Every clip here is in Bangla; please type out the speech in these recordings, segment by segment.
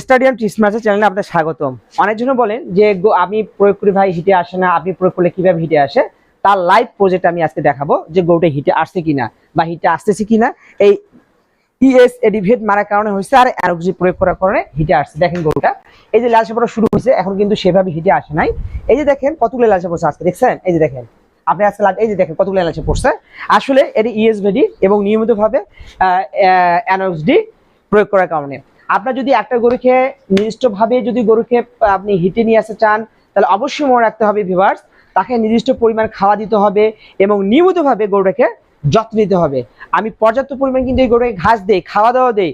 স্টাডিয়াম টিসমাসের চ্যানেলে আপনাদের স্বাগতম। অনেকজন বলেন যে আমি প্রয়োগ করি ভাই, হিটে আসে না। আপনি প্রয়োগ করলে কীভাবে হিটে আসে? তার লাইভ প্রজেক্ট আমি আজকে দেখাবো যে গরুটা হিটে আসছে কিনা বা হিটে আসতেছে কিনা? এই ইএস এডিভেট মারার কারণে হয়েছে আর অ্যারোক্সি প্রয়োগ করার কারণে হিটে আসছে। দেখেন গরুটা এই যে লাল সাপড়া শুরু হয়েছে, এখন কিন্তু সেভাবে হিটে আসে নাই। এই যে দেখেন, কতগুলো লাল সাপড় আজকে, দেখছেন? এই যে দেখেন, আপনি আজকে লাল- এই যে দেখেন, কতগুলো লাল পড়ছে। আসলে এটি ইএসভিডি এবং নিয়মিতভাবে অ্যানোক্সডি প্রয়োগ করার কারণে। আপনার যদি একটা গরুকে নির্দিষ্টভাবে যদি গরুকে আপনি হিটে নিয়ে আসতে চান, তাহলে অবশ্যই মনে রাখতে হবে ভিভার্স, তাকে নির্দিষ্ট পরিমাণ খাওয়া দিতে হবে এবং নিয়মিতভাবে গরুটাকে যত্ন নিতে হবে। আমি পর্যাপ্ত পরিমাণ কিন্তু এই গরুকে ঘাস দেই, খাওয়া দাওয়া দেই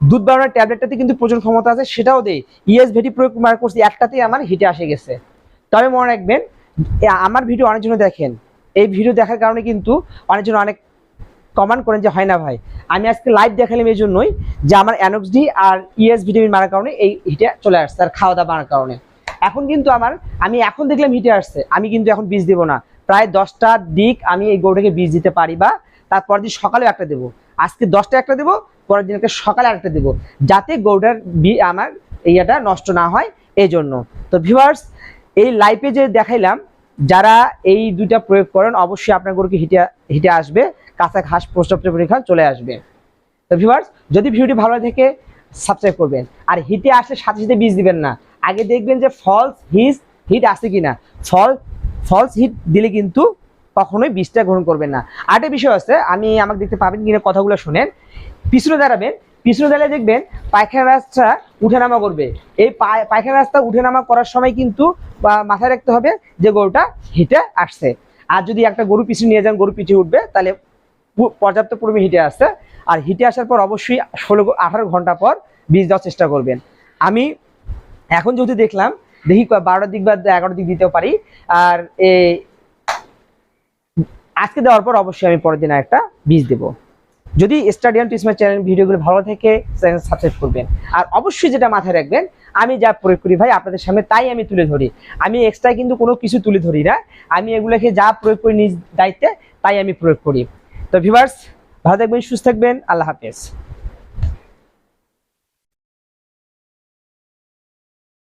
দুধ বাড়ানোর ট্যাবলেটটাতে কিন্তু প্রচুর ক্ষমতা আছে, সেটাও দেই। ইএস ভেটি প্রয়োগ মার করছি, একটাতেই আমার হিটে আসে গেছে। তবে মনে রাখবেন আমার ভিডিও অনেকজন দেখেন। এই ভিডিও দেখার কারণে কিন্তু অনেকজন অনেক কমেন্ট করেন যে, হয় না ভাই। আমি আজকে লাইভ দেখালাম এই জন্যই যে, আমার অ্যানক্সডি আর ইএস ভিটামিন মারার কারণে এই হিটে চলে আসছে, আর খাওয়া দাওয়া মারার কারণে। এখন কিন্তু আমার, আমি এখন দেখলাম হিটে আসছে, আমি কিন্তু এখন বীজ দেবো না। প্রায় দশটার দিক আমি এই গরুটাকে বীজ দিতে পারি বা তারপর দিন সকালেও একটা দেবো। আজকে দশটা একটা দেবো, পরের দিনকে সকালে একটা দেবো, যাতে গরুটার বি- আমার ইয়েটা নষ্ট না হয় এই জন্য তো ভিউয়ার্স এই লাইফে যে দেখাইলাম, যারা এই দুইটা প্রয়োগ করেন, অবশ্যই আপনার গরুকে হিটে হিটে আসবে। কাঁচা ঘাস প্রস্তাবটা পরীক্ষা চলে আসবে। তো ভিউয়ার্স যদি ভিডিওটি ভালো থেকে সাবস্ক্রাইব করবেন। আর হিটে আসলে সাথে সাথে বীজ দিবেন না। আগে দেখবেন যে ফলস হিট হিট আসে কিনা। ফল ফলস হিট দিলে কিন্তু কখনোই বীজটা গ্রহণ করবেন না। আরেকটা বিষয় আছে, আমি আমাকে দেখতে পাবেন কিনা কথাগুলো শুনেন। পিছনে দাঁড়াবেন, পিছনে দাঁড়িয়ে দেখবেন পায়খানা রাস্তা উঠেনামা করবে। এই পায়- পায়খানা রাস্তা উঠেনামা করার সময় কিন্তু মাথায় রাখতে হবে যে গরুটা হিটে আসছে। আর যদি একটা গরু পিছনে নিয়ে যান, গরু পিছিয়ে উঠবে, তাহলে পর্যাপ্ত পরিমাণে হিটে আসছে। আর হিটে আসার পর অবশ্যই ষোলো আঠারো ঘণ্টা পর বীজ দেওয়ার চেষ্টা করবেন। আমি এখন যেহেতু দেখলাম, দেখি বারোটার দিক বা এগারোটার দিক দিতেও পারি। আর আজকে দেওয়ার পর অবশ্যই আমি পরের দিন একটা বীজ দেবো। যদি স্টাডিয়াম টিসমার চ্যানেল ভিডিওগুলো ভালো থেকে চ্যানেল সাবস্ক্রাইব করবেন। আর অবশ্যই যেটা মাথায় রাখবেন, আমি যা প্রয়োগ করি ভাই আপনাদের সামনে তাই আমি তুলে ধরি। আমি এক্সট্রা কিন্তু কোনো কিছু তুলে ধরি না। আমি এগুলোকে যা প্রয়োগ করি নিজ দায়িত্বে, তাই আমি প্রয়োগ করি। তো ভিভার্স ভালো থাকবেন সুস্থ থাকবেন আল্লাহ হাফেজ।